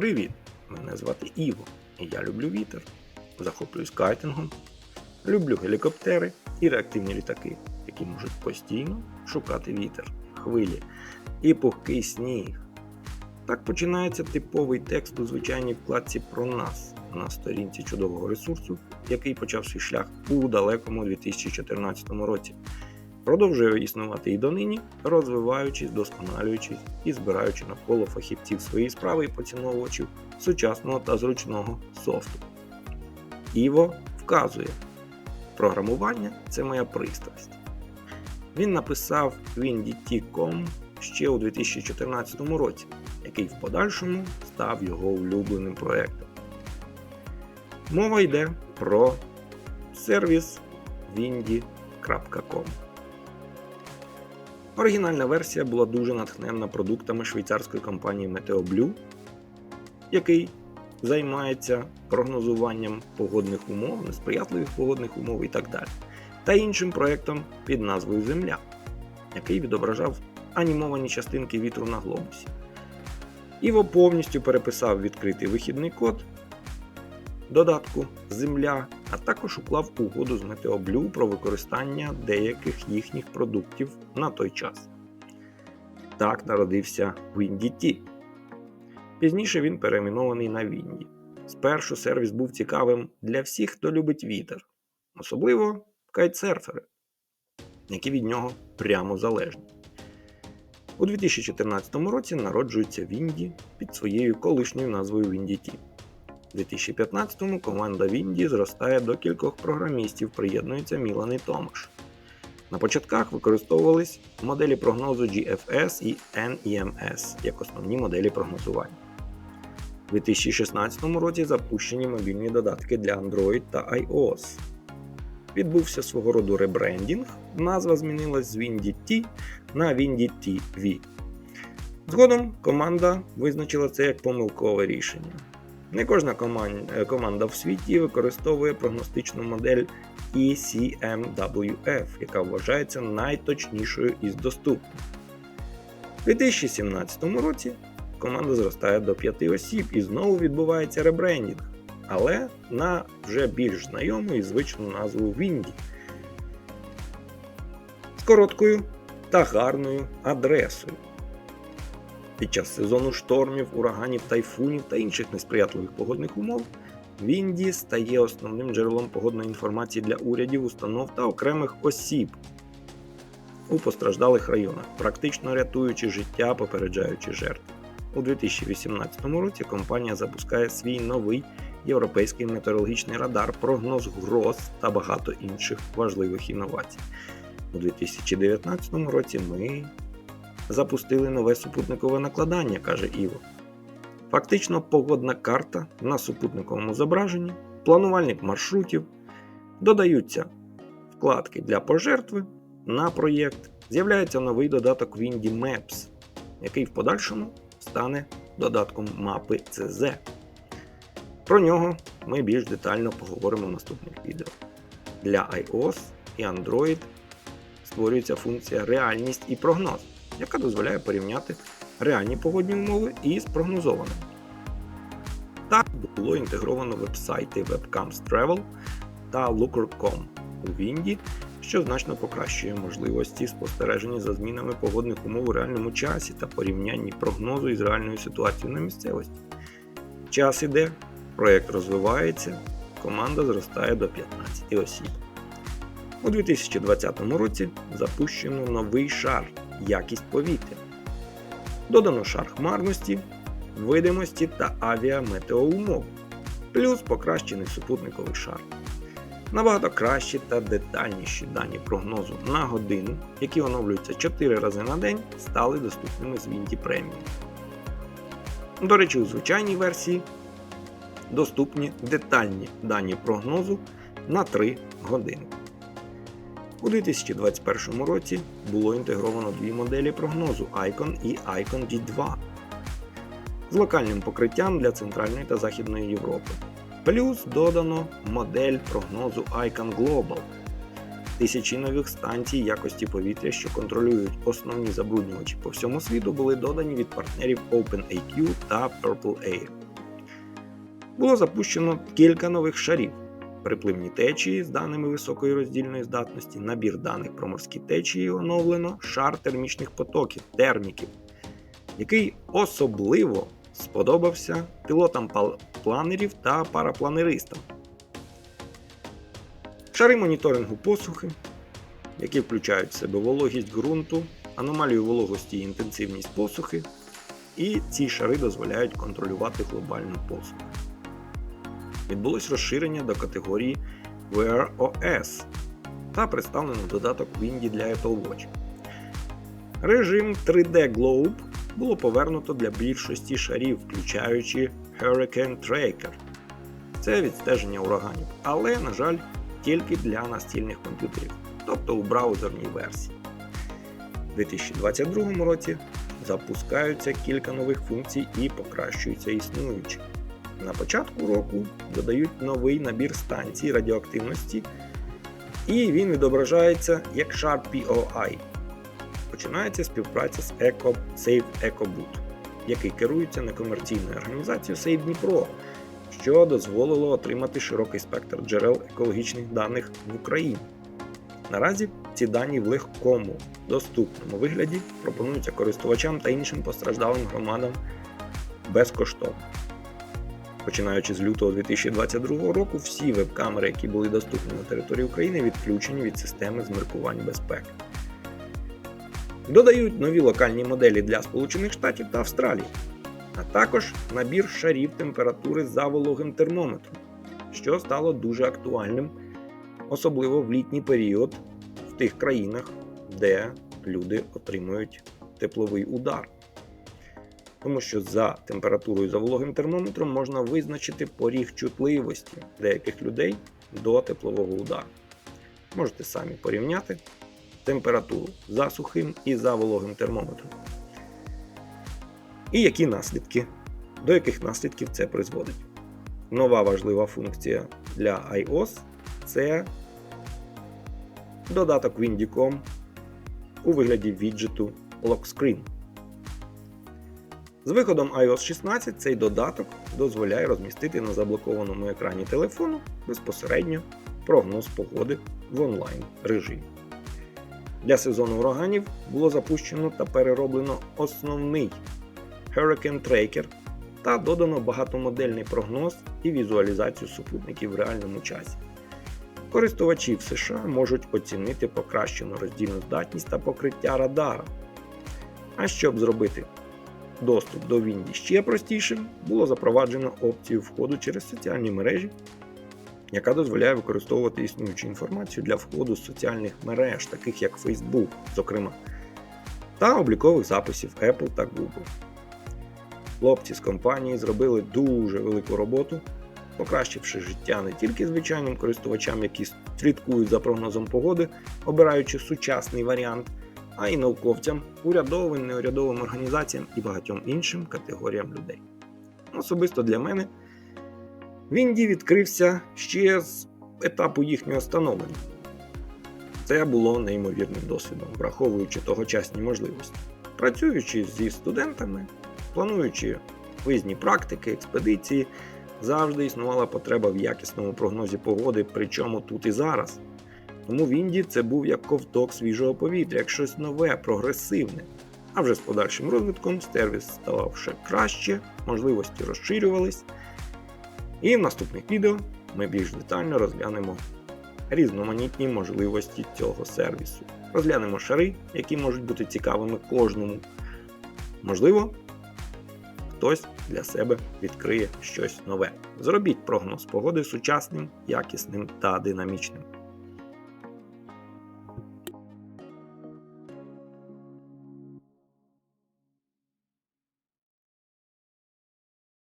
Привіт! Мене звати Іво, і я люблю вітер. Захоплююсь кайтингом, люблю гелікоптери і реактивні літаки, які можуть постійно шукати вітер, хвилі і пухкий сніг. Так починається типовий текст у звичайній вкладці про нас на сторінці чудового ресурсу, який почав свій шлях у далекому 2014 році. Продовжує існувати і донині, розвиваючись, досконалюючись і збираючи навколо фахівців свої справи і поціновувачів сучасного та зручного софту. Іво вказує: програмування це моя пристрасть. Він написав WinDT.com ще у 2014 році, який в подальшому став його улюбленим проєктом. Мова йде про сервіс windy.com. Оригінальна версія була дуже натхненна продуктами швейцарської компанії MeteoBlue, який займається прогнозуванням погодних умов, несприятливих погодних умов і так далі, та іншим проєктом під назвою Земля, який відображав анімовані частинки вітру на глобусі. Іво повністю переписав відкритий вихідний код додатку Земля, а також уклав угоду з Метеоблю про використання деяких їхніх продуктів на той час. Так народився WinDT. Пізніше він перейменований на Windy. Спершу сервіс був цікавим для всіх, хто любить вітер, особливо кайтсерфери, які від нього прямо залежні. У 2014 році народжується Windy під своєю колишньою назвою WinDT. У 2015-му команда Вінді зростає до кількох програмістів, приєднується Мілан і Томаш. На початках використовувались моделі прогнозу GFS і NEMS як основні моделі прогнозування. У 2016 році запущені мобільні додатки для Android та iOS. Відбувся свого роду ребрендінг, назва змінилась з WinDT на WinDT V. Згодом команда визначила це як помилкове рішення. Не кожна команда в світі використовує прогностичну модель ECMWF, яка вважається найточнішою із доступних. У 2017 році команда зростає до 5 осіб і знову відбувається ребрендінг, але на вже більш знайому і звичну назву Windy з короткою та гарною адресою. Під час сезону штормів, ураганів, тайфунів та інших несприятливих погодних умов Вінді стає основним джерелом погодної інформації для урядів, установ та окремих осіб у постраждалих районах, практично рятуючи життя, попереджаючи жертв. У 2018 році компанія запускає свій новий європейський метеорологічний радар, прогноз гроз та багато інших важливих інновацій. У 2019 році ми запустили нове супутникове накладання, каже Іво. Фактично погодна карта на супутниковому зображенні, планувальник маршрутів, додаються вкладки для пожертви на проєкт, з'являється новий додаток Windy Maps, який в подальшому стане додатком мапи CZ. Про нього ми більш детально поговоримо в наступних відео. Для iOS і Android створюється функція реальність і прогноз яка дозволяє порівняти реальні погодні умови із прогнозованими. Так було інтегровано веб-сайти Webcams Travel та Looker.com у Вінді, що значно покращує можливості спостереження за змінами погодних умов у реальному часі та порівнянні прогнозу із реальною ситуацією на місцевості. Час іде, проєкт розвивається, команда зростає до 15 осіб. У 2020 році запущено новий шар якість повітря. Додано шар хмарності, видимості та авіаметеоумов, плюс покращений супутниковий шар. Набагато кращі та детальніші дані прогнозу на годину, які оновлюються 4 рази на день, стали доступними з Windy Premium. До речі, у звичайній версії доступні детальні дані прогнозу на 3 години. У 2021 році було інтегровано дві моделі прогнозу Icon і Icon D2 з локальним покриттям для Центральної та Західної Європи. Плюс додано модель прогнозу Icon Global. Тисячі нових станцій якості повітря, що контролюють основні забруднювачі по всьому світу, були додані від партнерів OpenAQ та Purple Air. було запущено кілька нових шарів. Припливні течії з даними високої роздільної здатності, набір даних про морські течії оновлено, шар термічних потоків, терміків, який особливо сподобався пілотам планерів та парапланеристам. Шари моніторингу посухи, які включають в себе вологість ґрунту, аномалію вологості і інтенсивність посухи, і ці шари дозволяють контролювати глобальну посуху. Відбулось розширення до категорії Wear OS та представлено додаток Windy для Apple Watch. Режим 3D Globe було повернуто для більшості шарів, включаючи Hurricane Tracker. Це відстеження ураганів, але, на жаль, тільки для настільних комп'ютерів, тобто у браузерній версії. У 2022 році запускаються кілька нових функцій і покращуються існуючі. На початку року додають новий набір станцій радіоактивності, і він відображається як Sharp POI. Починається співпраця з Eco, Save EcoBoot, який керується некомерційною організацією Save Дніпро, що дозволило отримати широкий спектр джерел екологічних даних в Україні. Наразі ці дані в легкому, доступному вигляді пропонуються користувачам та іншим постраждалим громадам безкоштовно. Починаючи з лютого 2022 року, всі веб-камери, які були доступні на території України, відключені від системи зміркувань безпеки. Додають нові локальні моделі для Сполучених Штатів та Австралії, а також набір шарів температури за вологим термометром, що стало дуже актуальним, особливо в літній період в тих країнах, де люди отримують тепловий удар. Тому що за температурою за вологим термометром можна визначити поріг чутливості деяких людей до теплового удару. Можете самі порівняти температуру за сухим і за вологим термометром. І які наслідки, до яких наслідків це призводить. Нова важлива функція для iOS це додаток Windicom у вигляді віджиту Lock Screen. З виходом iOS 16 цей додаток дозволяє розмістити на заблокованому екрані телефону безпосередньо прогноз погоди в онлайн режимі. Для сезону ураганів було запущено та перероблено основний Hurricane Tracker та додано багатомодельний прогноз і візуалізацію супутників в реальному часі. Користувачі в США можуть оцінити покращену роздільну здатність та покриття радара. А щоб зробити доступ до Windy ще простішим, було запроваджено опцію входу через соціальні мережі, яка дозволяє використовувати існуючу інформацію для входу з соціальних мереж, таких як Facebook, зокрема, та облікових записів Apple та Google. Хлопці з компанії зробили дуже велику роботу, покращивши життя не тільки звичайним користувачам, які слідкують за прогнозом погоди, обираючи сучасний варіант, а й науковцям, урядовим, неурядовим організаціям і багатьом іншим категоріям людей. Особисто для мене Вінді відкрився ще з етапу їхнього становлення. Це було неймовірним досвідом, враховуючи тогочасні можливості. Працюючи зі студентами, плануючи виїзні практики, експедиції, завжди існувала потреба в якісному прогнозі погоди, причому тут і зараз. Тому в Індії це був як ковток свіжого повітря, як щось нове, прогресивне. А вже з подальшим розвитком сервіс ставав ще краще, можливості розширювались. І в наступних відео ми більш детально розглянемо різноманітні можливості цього сервісу. Розглянемо шари, які можуть бути цікавими кожному. Можливо, хтось для себе відкриє щось нове. Зробіть прогноз погоди сучасним, якісним та динамічним.